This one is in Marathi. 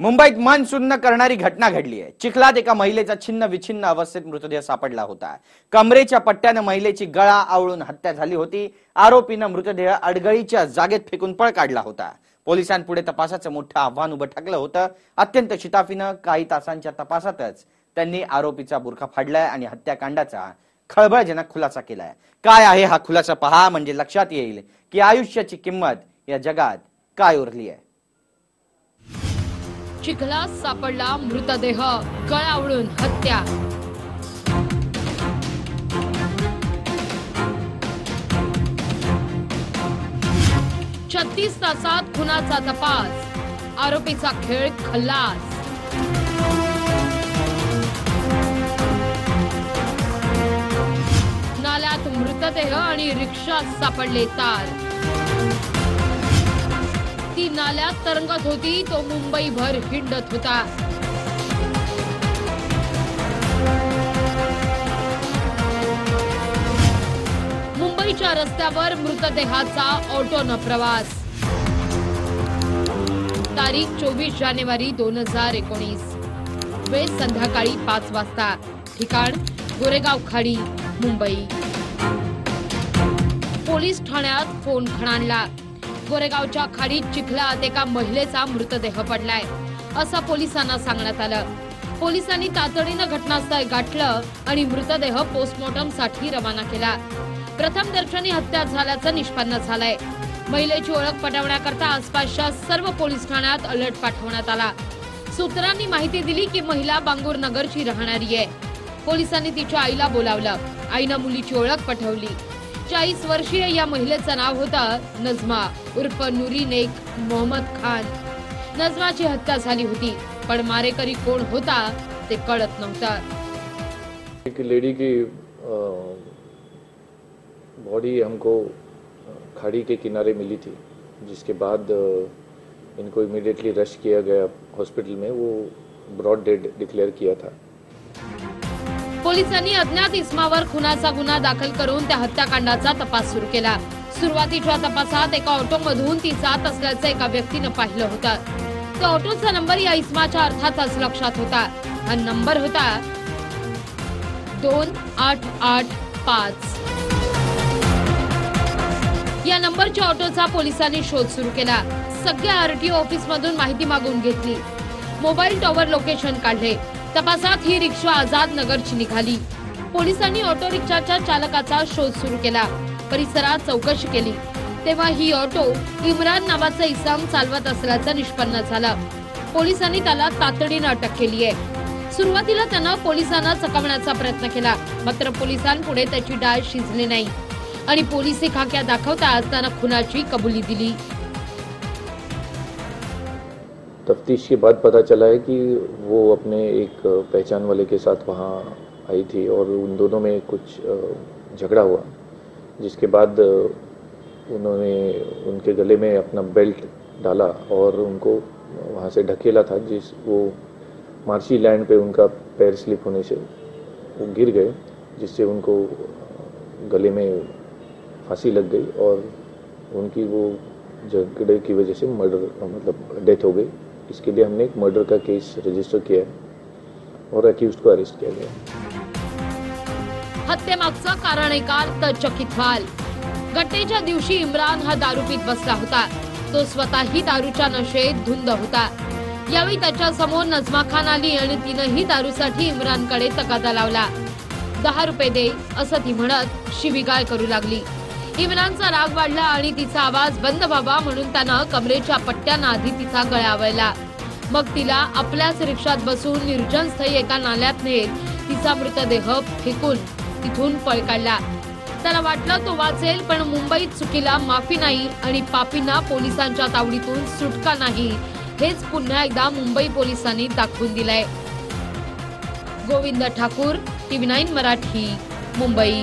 मुंबईत मन सुन्न करणारी घटना घडली आहे. चिखलात एका महिलेचा छिन्न विछिन्न अवस्थेत मृतदेह सापडला होता. कमरेच्या पट्ट्यानं महिलेची गळा आवळून हत्या झाली होती. आरोपीनं मृतदेह अडगळीच्या जागेत फेकून पळ काढला होता. पोलिसांपुढे तपासाचं मोठं आव्हान उभं ठाकलं होतं. अत्यंत शिताफीनं काही तासांच्या तपासातच त्यांनी आरोपीचा बुरखा फाडलाय आणि हत्याकांडाचा खळबळजनक खुलासा केलाय. काय आहे हा खुलासा पहा म्हणजे लक्षात येईल की आयुष्याची किंमत या जगात काय उरली आहे. चिखलात सापडला मृतदेह. कळावळून हत्या. छत्तीस तासात खुनाचा तपास. आरोपीचा खेळ खल्लास. नाल्यात मृतदेह आणि रिक्षा सापडले तार. ती नाल्यात तरंगत होती तो मुंबईभर हिंडत होता. मुंबईच्या रस्त्यावर मृतदेहाचा ऑटोनं प्रवास. तारीख चोवीस जानेवारी दोन हजार एकोणीस. वेळ संध्याकाळी पाच वाजता. ठिकाण गोरेगाव खाडी मुंबई. पोलीस ठाण्यात फोन खणाणला. गोरेगावच्या खाडीत चिखलात एका महिलेचा मृतदेह पडलाय असं पोलिसांना सांगण्यात आलं. पोलिसांनी तातडीनं घटनास्थळ गाठलं आणि मृतदेह पोस्टमॉर्टमसाठी रवाना केला. प्रथम दर्शनी हत्या झाल्याचं निष्पन्न झालंय. महिलेची ओळख पटवण्याकरता आसपासच्या सर्व पोलीस ठाण्यात अलर्ट पाठवण्यात आला. सूत्रांनी माहिती दिली की महिला बांगूर नगरची राहणारी आहे. पोलिसांनी तिच्या आईला बोलावलं. आईनं मुलीची ओळख पटवली. चाळीस वर्षीय या महिलेचं नाव होतं नजमा उर्फ नुरी नेक मोहम्मद खान. नजमाची हत्या झाली होती पण मारेकरी कोण होता ते कळत नव्हतं. एक लेडी की बॉडी हमको खाड़ी के किनारे मिली थी जिसके बाद इनको इमीडिएटली रश किया गया हॉस्पिटल में वो ब्रॉड डेड डिक्लेयर किया था। पोलिसांनी अज्ञात इस्मावर खुनाचा गुन्हा दाखल करून त्या हत्याकांडाचा तपास सुरू केला. सुरुवातीच्या तपासात एका ऑटोमधून ती जात असल्याचं एका व्यक्तीनं पाहिलं होतं. तो ऑटोचा नंबर या इस्माच्या अर्थातच लक्षात होता. हा नंबर होता दोन आठ आठ पाच. या नंबरच्या ऑटोचा पोलिसांनी शोध सुरू केला. सगळ्या आरटीओ ऑफिस मधून माहिती मागून घेतली. मोबाईल टॉवर लोकेशन काढले. तपासात ही रिक्षा आझाद नगरची निघाली. पोलिसांनी ऑटो रिक्षाच्या चालकाचा शोध सुरू केला. परिसरात चौकशी केली. तेव्हा ही ऑटो इम्रान नावाचा इसाम चालवत असल्याचं निष्पन्न झालं. पोलिसांनी त्याला तातडीनं अटक केली आहे. सुरुवातीला त्यानं पोलिसांना चकवण्याचा प्रयत्न केला मात्र पोलिसांपुढे त्याची डाळ शिजली नाही. आणि पोलिसी खाक्या दाखवताच त्यानं खुनाची कबुली दिली. तफ्तीश के बाद पता चला है कि वो अपने एक पहचान वाले के साथ वहाँ आई थी और उन दोनों में कुछ झगड़ा हुआ, जिसके बाद उन्होंने उनके गले में अपना बेल्ट डाला और उनको वहाँ से ढकेला था, जिस वो मार्शी लैंड पे उनका पैर स्लिप होने से वो गिर गए, जिससे उनको गले में फांसी लग गई और उनकी वो झगड़े की वजह से मर्डर मतलब डेथ हो गई। इसके लिए हमने एक मर्डर का केस रजिस्टर किया है और अक्यूज को अरेस्ट किया गया है। हत्येमागचं कारण एका चकित व्हाल। घटनेच्या दिवशी इम्रान हा दारू पीत बसला होता. तो स्वतःही दारूच्या नशेत धुंद होता. यावेळी त्याच्यासमोर नजमा खान आली आणि तिनंही दारूसाठी इम्रानकडे तकादा लावला. दहा रुपये दे असं ती म्हणत शिवीगाळ करू लागली. इम्रानचा राग वाढला आणि तिचा आवाज बंद व्हावा म्हणून त्यानं कमरेच्या पट्ट्यानं आधी तिचा गळा मग तिला आपल्याच रिक्षात बसून निर्जन स्थळी एका नाल्यात नेत तिचा मृतदेह फेकून तिथून पळ काढला. त्याला वाटलं तो वाचेल पण मुंबईत चुकीला माफी नाही आणि पापींना पोलिसांच्या तावडीतून सुटका नाही हेच पुन्हा एकदा मुंबई पोलिसांनी दाखवून दिलंय. Govind Thakur TV nine Marathi Mumbai.